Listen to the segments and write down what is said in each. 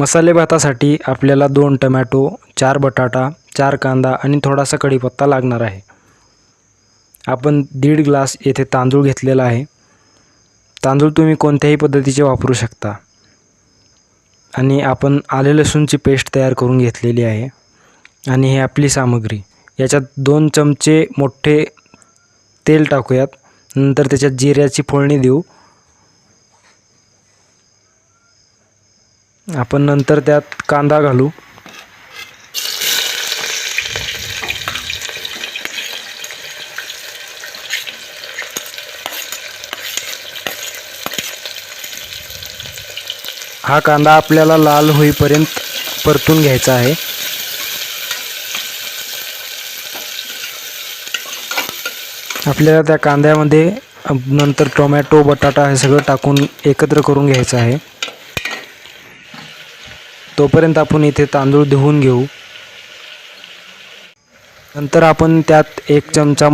मसाले भातासाठी आपल्याला दोन टमॅटो चार बटाटा चार कांदा आणि थोडासा कढीपत्ता लागणार आहे. आपण दीड ग्लास येथे तांदूळ घेतलेला आहे. तांदूळ तुम्ही कोणत्याही पद्धतीचे वापरू शकता. आणि आपण आले लसूणची पेस्ट तयार करून घेतलेली आहे. आणि ही आपली सामग्री. याच्यात दोन चमचे मोठे तेल टाकूयात. नंतर त्याच्यात जिऱ्याची फोडणी देऊ. आपण नंतर त्यात कांदा घालू. हा कांदा आपल्याला लाल होईपर्यंत परतून घ्यायचा आहे. आपल्याला त्या कांद्यामध्ये नंतर टोमॅटो बटाटा हे सगळं टाकून एकत्र करून घ्यायचं आहे. तोपर्यंत आपण इथे तांदूळ धुवून घेऊ. नंतर आपण त्यात एक चमचा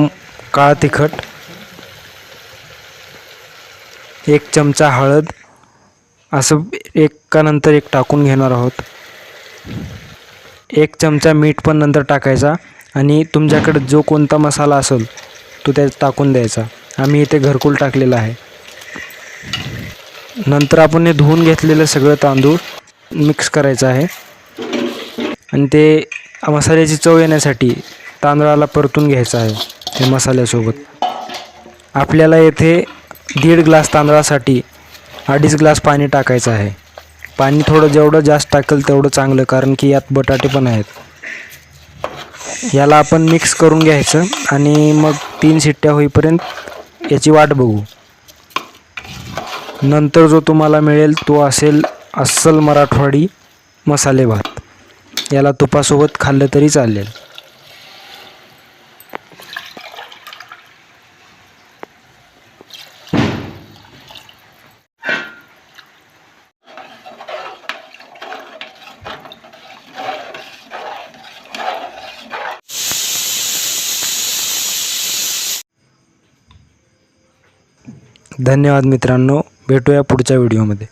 काळा तिखट एक चमचा हळद असं एकानंतर एक टाकून घेणार आहोत. एक चमचा मीठ पण नंतर टाकायचा आणि तुमच्याकडे जो कोणता मसाला असेल तो त्यात टाकून द्यायचा. आम्ही इथे घरकुल टाकलेला आहे. नंतर आपण हे धुवून घेतलेलं सगळं तांदूळ मिक्स करायचं आहे. आणि ते मसाल्याची चव येण्यासाठी तांदळाला परतून घ्यायचं आहे ते मसाल्यासोबत. आपल्याला येथे दीड ग्लास तांदळासाठी अडीच ग्लास पाणी टाकायचं आहे. पाणी थोडं जेवढं जास्त टाकेल तेवढं चांगलं कारण की यात बटाटे पण आहेत. याला आपण मिक्स करून घ्यायचं आणि मग तीन शिट्ट्या होईपर्यंत याची वाट बघू. नंतर जो तुम्हाला मिळेल तो असेल अस्सल मराठवाडी मसाले भात. याला तुपासोबत खाल्लं तरी चालेल. धन्यवाद मित्रांनो. भेटूया पुढच्या व्हिडिओमध्ये.